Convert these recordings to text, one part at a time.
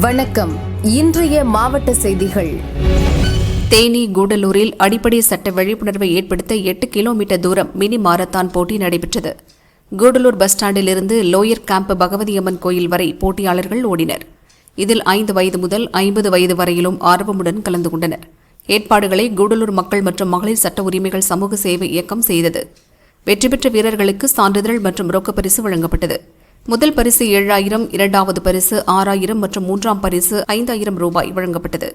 வணக்கம். இன்றைய மாவட்ட செய்திகள். தேனி கூடலூரில் அடிப்படை சட்ட விழிப்புணர்வை ஏற்படுத்த எட்டு கிலோமீட்டர் தூரம் மினி மாரத்தான் போட்டி நடைபெற்றது. கூடலூர் பஸ் ஸ்டாண்டிலிருந்து லோயர் கேம்ப் பகவதியம்மன் கோயில் வரை போட்டியாளர்கள் ஓடினர். இதில் ஐந்து வயது முதல் ஐம்பது வயது வரையிலும் ஆர்வமுடன் கலந்து கொண்டனர். ஏற்பாடுகளை கூடலூர் மக்கள் மற்றும் மகளிர் சட்ட உரிமைகள் சமூக சேவை இயக்கம் செய்தது. வெற்றி பெற்ற வீரர்களுக்கு சான்றிதழ் மற்றும் ரொக்கப்பரிசு வழங்கப்பட்டது. முதல் பரிசு ஏழாயிரம் இரண்டாவது பரிசு ஆறாயிரம் மற்றும் மூன்றாம் பரிசு ஐந்தாயிரம் ரூபாய் வழங்கப்பட்டது.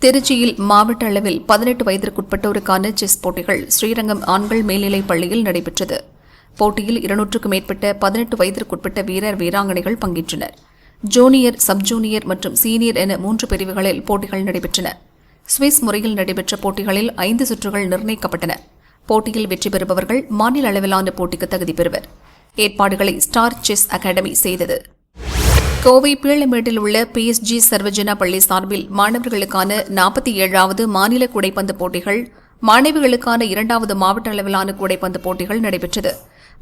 திருச்சியில் மாவட்ட அளவில் பதினெட்டு வயதிற்குட்பட்டோருக்கான செஸ் போட்டிகள் ஸ்ரீரங்கம் ஆண்கள் மேல்நிலைப் பள்ளியில் நடைபெற்றது. போட்டியில் இருநூற்றுக்கும் மேற்பட்ட பதினெட்டு வயதிற்குட்பட்ட வீரர் வீராங்கனைகள் பங்கேற்றனர். ஜூனியர் சப் ஜூனியர் மற்றும் சீனியர் என மூன்று பிரிவுகளில் போட்டிகள் நடைபெற்றன. சுவிஸ் முறையில் நடைபெற்ற போட்டிகளில் ஐந்து சுற்றுகள் நிர்ணயிக்கப்பட்டன. போட்டியில் வெற்றி பெறுபவர்கள் மாநில அளவிலான போட்டிக்கு தகுதி பெறுவர். ஏற்பாடுகளை ஸ்டார் செஸ் அகாடமி செய்தது. கோவை பீளமேட்டில் உள்ள பிஎஸ்ஜி சர்வஜனா பள்ளி சார்பில் மாணவர்களுக்கான நாற்பத்தி ஏழாவது மாநில கூடைப்பந்து போட்டிகள் மாணவிகளுக்கான இரண்டாவது மாவட்ட அளவிலான கூடைப்பந்து போட்டிகள் நடைபெற்றது.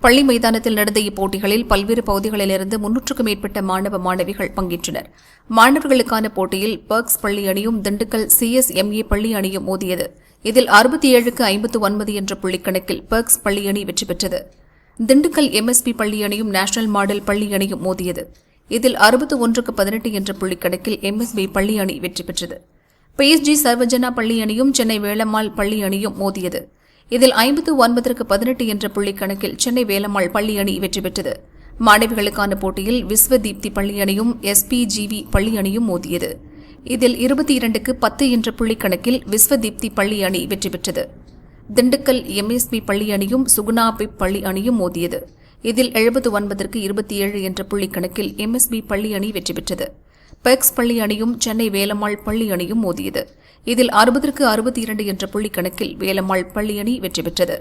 பள்ளி மைதானத்தில் நடந்த இப்போட்டிகளில் பல்வேறு பகுதிகளிலிருந்து முன்னூற்றுக்கும் மேற்பட்ட மாணவ மாணவிகள் பங்கேற்றனர். மாணவர்களுக்கான போட்டியில் பர்க்ஸ் பள்ளி அணியும் திண்டுக்கல் சிஎஸ்எம்ஏ பள்ளி அணியும் மோதியது. இதில் அறுபத்தி ஏழுக்கு ஐம்பத்து ஒன்பது என்ற புள்ளிக்கணக்கில் பர்க்ஸ் பள்ளி அணி வெற்றி பெற்றது. திண்டுக்கல் எம்எஸ்பி பள்ளி அணியும் நேஷனல் மாடல் பள்ளி அணியும் மோதியது. இதில் அறுபத்து ஒன்றுக்கு பதினெட்டு என்ற புள்ளிக்கணக்கில் எம்எஸ்பி பள்ளி அணி வெற்றி பெற்றது. பிஎஸ்ஜி சர்வஜனா பள்ளி அணியும் சென்னை வேளம்மாள் பள்ளி அணியும் மோதியது. இதில் ஐம்பத்து ஒன்பதற்கு பதினெட்டு என்ற புள்ளிக்கணக்கில் சென்னை வேலம்மாள் பள்ளி அணி வெற்றி பெற்றது. மாணவிகளுக்கான போட்டியில் விஸ்வதீப்தி பள்ளி அணியும் எஸ்பிஜிவி பள்ளி அணியும் மோதியது. இதில் இருபத்தி இரண்டுக்கு பத்து என்ற புள்ளிக்கணக்கில் விஸ்வதீப்தி பள்ளி அணி வெற்றி பெற்றது. திண்டுக்கல் எம்எஸ்பி பள்ளி அணியும் சுகுணாபி பள்ளி அணியும் மோதியது. இதில் எழுபத்து ஒன்பதற்கு இருபத்தி ஏழு என்ற புள்ளிக்கணக்கில் எம்எஸ்பி பள்ளி அணி வெற்றி பெற்றது. பெக்ஸ் பள்ளி அணியும் சென்னை வேலம்மாள் பள்ளி அணியும் மோதியது. இதில் அறுபதற்கு அறுபத்தி இரண்டு என்ற புள்ளி கணக்கில் வேலம்மாள் பள்ளி அணி வெற்றி பெற்றது.